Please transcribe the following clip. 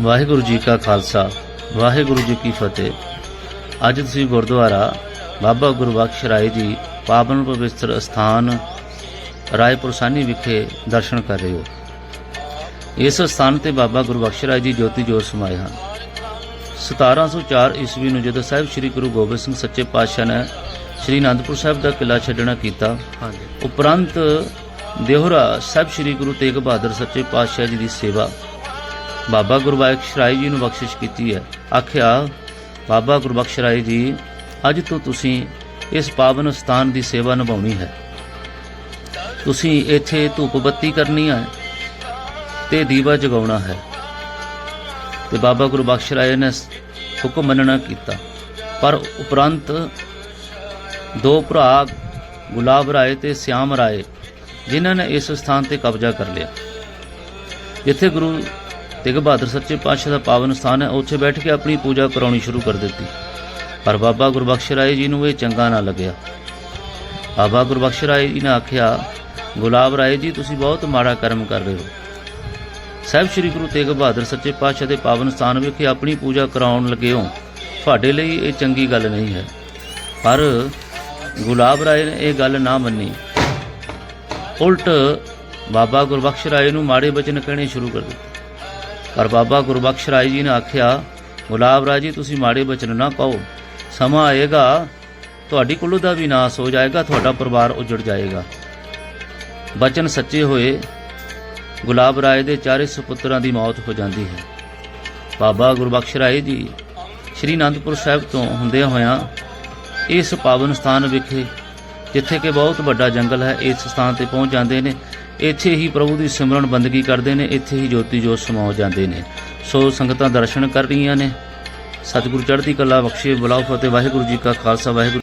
ਵਾਹਿਗੁਰੂ ਜੀ ਕਾ ਖਾਲਸਾ ਵਾਹਿਗੁਰੂ ਜੀ ਕੀ ਫਤਿਹ। ਅੱਜ ਤੁਸੀਂ ਗੁਰਦੁਆਰਾ ਬਾਬਾ ਗੁਰਬਖਸ਼ ਰਾਏ ਜੀ ਪਾਵਨ ਪਵਿੱਤਰ ਸਥਾਨ ਰਾਏਪੁਰ ਸਾਨੀ ਵਿਖੇ ਦਰਸ਼ਨ ਕਰ ਰਹੇ ਹੋ। ਇਸ ਸਥਾਨ ਤੇ ਬਾਬਾ ਗੁਰਬਖਸ਼ ਰਾਏ ਜੀ ਜੋਤੀ ਜੋਤ ਸਮਾਏ ਹਨ। 1704 ਈਸਵੀ ਨੂੰ ਜਦੋਂ ਸਾਹਿਬ ਸ੍ਰੀ ਗੁਰੂ ਗੋਬਿੰਦ ਸਿੰਘ ਸੱਚੇ ਪਾਤਸ਼ਾਹ ਨੇ ਸ੍ਰੀ ਅਨੰਦਪੁਰ ਸਾਹਿਬ ਦਾ ਕਿਲਾ ਛੱਡਣਾ ਕੀਤਾ ਹਾਂਜੀ। ਉਪਰੰਤ ਦੇਹਰਾ ਸਾਹਿਬ ਸ੍ਰੀ ਗੁਰੂ ਤੇਗ ਬਹਾਦਰ ਸੱਚੇ ਪਾਤਸ਼ਾਹ ਜੀ ਦੀ ਸੇਵਾ ਬਾਬਾ ਗੁਰਬਖਸ਼ ਰਾਏ ਜੀ ਨੂੰ ਬਖਸ਼ਿਸ਼ ਕੀਤੀ ਹੈ। ਆਖਿਆ, ਬਾਬਾ ਗੁਰਬਖਸ਼ ਰਾਏ ਜੀ, ਅੱਜ ਤੋਂ ਤੁਸੀਂ ਇਸ ਪਾਵਨ ਸਥਾਨ ਦੀ ਸੇਵਾ ਨਿਭਾਉਣੀ ਹੈ। ਤੁਸੀਂ ਇੱਥੇ ਧੂਪ ਬੱਤੀ ਕਰਨੀ ਹੈ ਤੇ ਦੀਵਾ ਜਗਾਉਣਾ ਹੈ। ਤੇ ਬਾਬਾ ਗੁਰਬਖਸ਼ ਰਾਏ ਨੇ ਹੁਕਮ ਮੰਨਣਾ ਕੀਤਾ। ਪਰ ਉਪਰੰਤ ਦੋ ਭਰਾ ਗੁਲਾਬ ਰਾਏ ਤੇ ਸਿਆਮ ਰਾਏ, ਜਿਨ੍ਹਾਂ ਨੇ ਇਸ ਸਥਾਨ ਤੇ ਕਬਜ਼ਾ ਕਰ ਲਿਆ। ਜਿੱਥੇ ਗੁਰੂ ਤੇਗ ਬਹਾਦਰ ਸੱਚੇ ਪਾਤਸ਼ਾਹ ਦਾ ਪਾਵਨ ਸਥਾਨ ਹੈ, ਉੱਥੇ ਬੈਠ ਕੇ ਆਪਣੀ ਪੂਜਾ ਕਰਾਉਣੀ ਸ਼ੁਰੂ ਕਰ ਦਿੱਤੀ। ਪਰ ਬਾਬਾ ਗੁਰਬਖਸ਼ ਰਾਏ ਜੀ ਨੂੰ ਇਹ ਚੰਗਾ ਨਾ ਲੱਗਿਆ। ਬਾਬਾ ਗੁਰਬਖਸ਼ ਰਾਏ ਜੀ ਨੇ ਆਖਿਆ, ਗੁਲਾਬ ਰਾਏ ਜੀ, ਤੁਸੀਂ ਬਹੁਤ ਮਾੜਾ ਕਰਮ ਕਰ ਰਹੇ ਹੋ। ਸਾਹਿਬ ਸ੍ਰੀ ਗੁਰੂ ਤੇਗ ਬਹਾਦਰ ਸੱਚੇ ਪਾਤਸ਼ਾਹ ਦੇ ਪਾਵਨ ਸਥਾਨ ਵਿਖੇ ਆਪਣੀ ਪੂਜਾ ਕਰਾਉਣ ਲੱਗੇ ਹੋ, ਤੁਹਾਡੇ ਲਈ ਇਹ ਚੰਗੀ ਗੱਲ ਨਹੀਂ ਹੈ। ਪਰ ਗੁਲਾਬ ਰਾਏ ਨੇ ਇਹ ਗੱਲ ਨਾ ਮੰਨੀ। ਉਲਟ ਬਾਬਾ ਗੁਰਬਖਸ਼ ਰਾਏ ਨੂੰ ਮਾੜੇ ਬਚਨ ਕਹਿਣੇ ਸ਼ੁਰੂ ਕਰ ਦਿੱਤੇ। ਪਰ ਬਾਬਾ ਗੁਰਬਖਸ਼ ਰਾਏ ਜੀ ਨੇ ਆਖਿਆ ਗੁਲਾਬ ਰਾਏ ਜੀ ਤੁਸੀਂ ਮਾੜੇ ਬਚਨ ਨਾ ਕਹੋ ਸਮਾਂ ਆਏਗਾ, ਤੁਹਾਡੀ ਕੁੱਲ ਦਾ ਵੀ ਨਾਸ ਹੋ ਜਾਏਗਾ, ਤੁਹਾਡਾ ਪਰਿਵਾਰ ਉਜੜ ਜਾਏਗਾ। ਬਚਨ ਸੱਚੇ ਹੋਏ, ਗੁਲਾਬ ਰਾਏ ਦੇ ਚਾਰੇ ਸੁਪੁੱਤਰਾਂ ਦੀ ਮੌਤ ਹੋ ਜਾਂਦੀ ਹੈ। ਬਾਬਾ ਗੁਰਬਖਸ਼ ਰਾਏ ਜੀ, ਸ਼੍ਰੀ ਅਨੰਦਪੁਰ ਸਾਹਿਬ ਤੋਂ ਹੁੰਦਿਆਂ ਹੋਇਆਂ ਇਸ ਪਾਵਨ ਸਥਾਨ ਵਿਖੇ ਜਿੱਥੇ ਕਿ ਬਹੁਤ ਵੱਡਾ ਜੰਗਲ ਹੈ, ਇਸ ਸਥਾਨ ਤੇ ਪਹੁੰਚ ਜਾਂਦੇ ਨੇ। ਇੱਥੇ ਹੀ ਪ੍ਰਭੂ ਦੀ ਸਿਮਰਨ ਬੰਦਗੀ ਕਰਦੇ ਨੇ, ਇੱਥੇ ਹੀ ਜੋਤੀ ਜੋਤ ਸਮਾ ਜਾਂਦੇ ਨੇ। ਸੋ ਸੰਗਤਾਂ ਦਰਸ਼ਨ ਕਰ ਰਹੀਆਂ ਨੇ। ਸਤਿਗੁਰੂ ਚੜ੍ਹਦੀ ਕਲਾ ਬਖਸ਼ੇ, ਬੁਲਾਓ ਫਤਿਹ, ਵਾਹਿਗੁਰੂ ਜੀ ਕਾ ਖਾਲਸਾ, ਵਾਹਿਗੁਰੂ